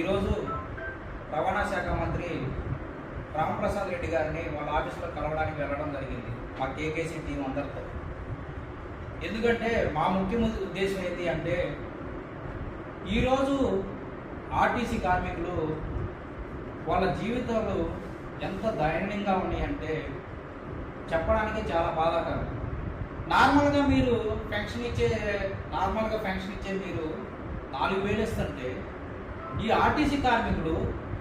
ఈరోజు రవాణా శాఖ మంత్రి రామప్రసాద్ రెడ్డి గారిని వాళ్ళ ఆఫీస్లో కలవడానికి వెళ్ళడం జరిగింది మా కేకేసీ టీం అందరితో. ఎందుకంటే మా ముఖ్య ఉద్దేశం ఏంటి అంటే ఈరోజు ఆర్టీసీ కార్మికులు వాళ్ళ జీవితాలు ఎంత దయనీయంగా ఉన్నాయంటే చెప్పడానికి చాలా బాధాకరం. నార్మల్గా మీరు పెన్షన్ ఇచ్చే నార్మల్గా పెన్షన్ ఇచ్చే మీరు నాలుగు వేలు ఇస్తుంటే ఈ ఆర్టీసీ కార్మికుడు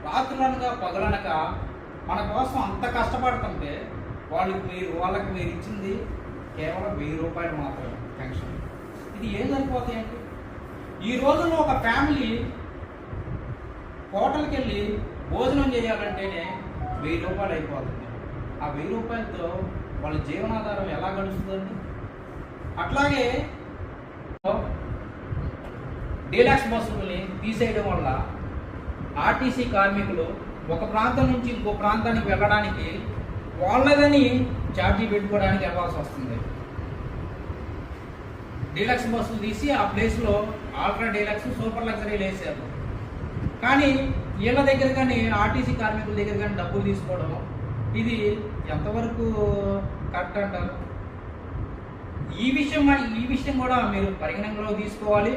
రాత్రులనగా పగలనక మన కోసం అంత కష్టపడుతుంటే వాళ్ళకి మీరు వాళ్ళకి మీరు ఇచ్చింది కేవలం వెయ్యి రూపాయలు మాత్రమే పెన్షన్. ఇది ఏం సరిపోతాయండి ఈ రోజుల్లో ఒక ఫ్యామిలీ హోటల్కి వెళ్ళి భోజనం చేయాలంటేనే వెయ్యి రూపాయలు అయిపోతుంది. ఆ వెయ్యి రూపాయలతో వాళ్ళ జీవనాధారం ఎలా గడుస్తుందండి? అట్లాగే డీలక్స్ బస్సుల్ని తీసేయడం వల్ల ఆర్టీసీ కార్మికులు ఒక ప్రాంతం నుంచి ఇంకో ప్రాంతానికి వెళ్ళడానికి వాళ్ళదని ఛార్జీ పెట్టుకోవడానికి వెళ్ళాల్సి వస్తుంది. డీలక్స్ బస్సులు తీసి ఆ ప్లేస్లో ఆల్ట్రా డీలక్స్ సూపర్ లగ్జరీలు వేసారు కానీ వీళ్ళ దగ్గర కానీ ఆర్టీసీ కార్మికుల దగ్గర కానీ డబ్బులు తీసుకోవడం ఇది ఎంతవరకు కరెక్ట్ అంటారు? ఈ విషయం ఈ విషయం కూడా మీరు పరిగణనలో తీసుకోవాలి.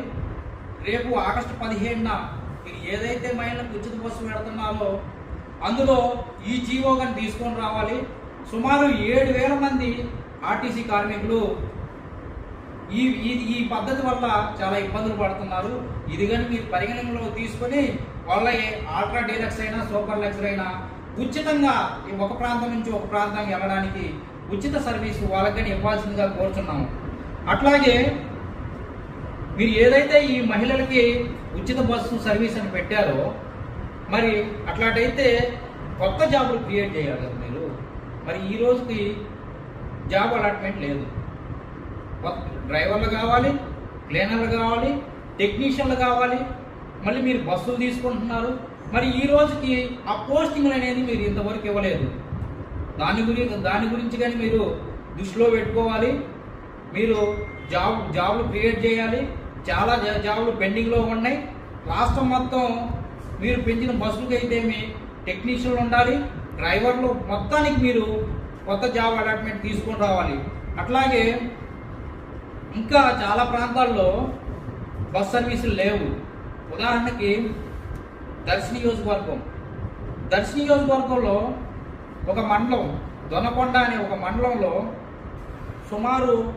రేపు ఆగస్టు పదిహేడున మీరు ఏదైతే మహిళలకు ఉచిత బస్సు పెడుతున్నామో అందులో ఈ జీవో కానీ తీసుకొని రావాలి. సుమారు ఏడు వేల మంది ఆర్టీసీ కార్మికులు ఈ ఈ ఈ పద్ధతి వల్ల చాలా ఇబ్బందులు పడుతున్నారు. ఇది కానీ మీరు పరిగణనలో తీసుకొని వాళ్ళ ఆల్ట్రా డీలక్స్ అయినా సూపర్ లక్స్ అయినా ఉచితంగా ఈ ఒక ప్రాంతం నుంచి ఒక ప్రాంతానికి వెళ్ళడానికి ఉచిత సర్వీస్ వాళ్ళకి ఇవ్వాల్సిందిగా కోరుచున్నాము. అట్లాగే మీరు ఏదైతే ఈ మహిళలకి ఉచిత బస్సు సర్వీస్ అని పెట్టారో మరి అట్లాంటైతే కొత్త జాబులు క్రియేట్ చేయాలి కదా మీరు. మరి ఈ రోజుకి జాబ్ అలాట్మెంట్ లేదు. కొత్త డ్రైవర్లు కావాలి క్లీనర్లు కావాలి టెక్నీషియన్లు కావాలి మళ్ళీ మీరు బస్సులు తీసుకుంటున్నారు. మరి ఈ రోజుకి ఆ పోస్టింగ్లు అనేది మీరు ఇంతవరకు ఇవ్వలేదు. దాని గురించి దాని గురించి కానీ మీరు దృష్టిలో పెట్టుకోవాలి. మీరు జాబ్ జాబ్లు క్రియేట్ చేయాలి. చాలా జా- పెండింగ్లో ఉన్నాయి. రాష్ట్రం మొత్తం మీరు పెంచిన బస్సులకు అయితే ఏమి టెక్నీషియన్లు ఉండాలి డ్రైవర్లు మొత్తానికి మీరు కొత్త జాబ్ అలాట్మెంట్ తీసుకొని రావాలి. అట్లాగే ఇంకా చాలా ప్రాంతాల్లో బస్ సర్వీసులు లేవు. ఉదాహరణకి దర్శి నియోజకవర్గం. దర్శి నియోజకవర్గంలో ఒక మండలం దొనకొండ అనే ఒక మండలంలో సుమారు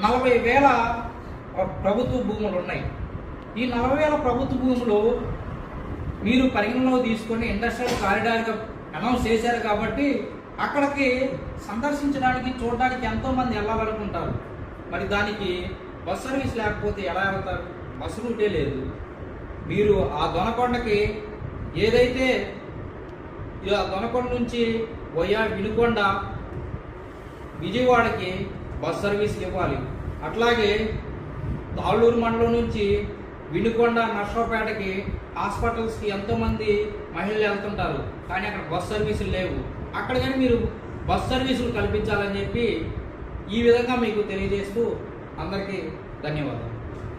నలభై వేల ప్రభుత్వ భూములు ఉన్నాయి. ఈ నలభై వేల ప్రభుత్వ భూములు మీరు పరిగణలో తీసుకొని ఇండస్ట్రియల్ కారిడార్గా అనౌన్స్ చేశారు కాబట్టి అక్కడికి సందర్శించడానికి చూడడానికి ఎంతోమంది వెళ్ళాలనుకుంటారు. మరి దానికి బస్ సర్వీస్ లేకపోతే ఎలా వెళ్తారు? బస్సు రూటే లేదు. మీరు ఆ దొనకొండకి ఏదైతే ఆ దొనకొండ నుంచి వయ్యా వినుకొండ విజయవాడకి బస్ సర్వీస్ ఇవ్వాలి. అట్లాగే దాళ్ళూరు మండలం నుంచి వినుకొండ నర్సరావుపేటకి హాస్పిటల్స్కి ఎంతోమంది మహిళలు వెళ్తుంటారు. కానీ అక్కడ బస్ సర్వీసులు లేవు. అక్కడ కానీ మీరు బస్ సర్వీసులు కల్పించాలని చెప్పి ఈ విధంగా మీకు తెలియజేస్తూ అందరికీ ధన్యవాదాలు.